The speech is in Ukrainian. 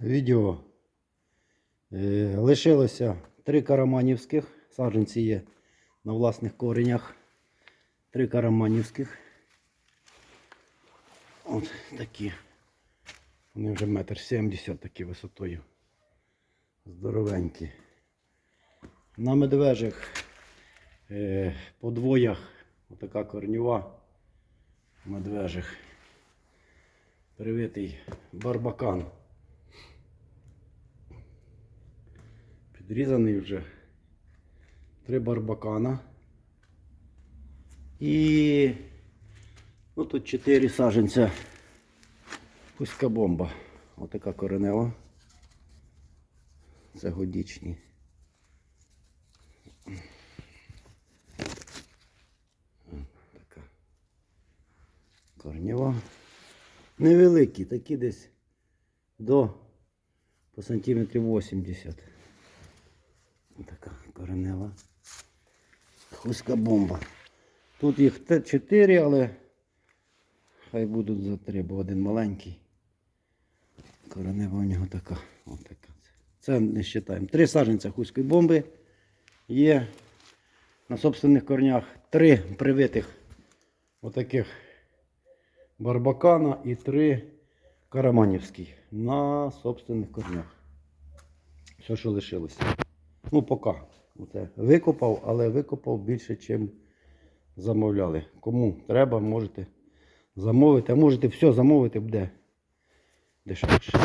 відео. Е, Лишилося три караманівських. Саджанці є на власних коренях. Три караманівських. От такі. Вони вже метр сімдесят такі висотою. Здоровенькі. На медвежих е, по двоях отака корнева медвежих. Привитий барбакан. Підрізаний вже три барбакана. І ну, тут чотири саженця. Пуська бомба. Отака коренева. Це годічні. Така корнева. Невеликі, такі десь до по сантиметрів 80. Така коренева. Хуська бомба. Тут їх те- чотири, але хай будуть за три, бо один маленький. Коренева у нього така. Отака. Це не вважаємо. Три саджанця хуської бомби є на собственних корнях. Три привитих отаких барбакана і три караманівські на собственних корнях. Все, що лишилося. Ну, поки. Оце викопав, але викопав більше, ніж замовляли. Кому треба, можете замовити. А можете все замовити буде дешевше.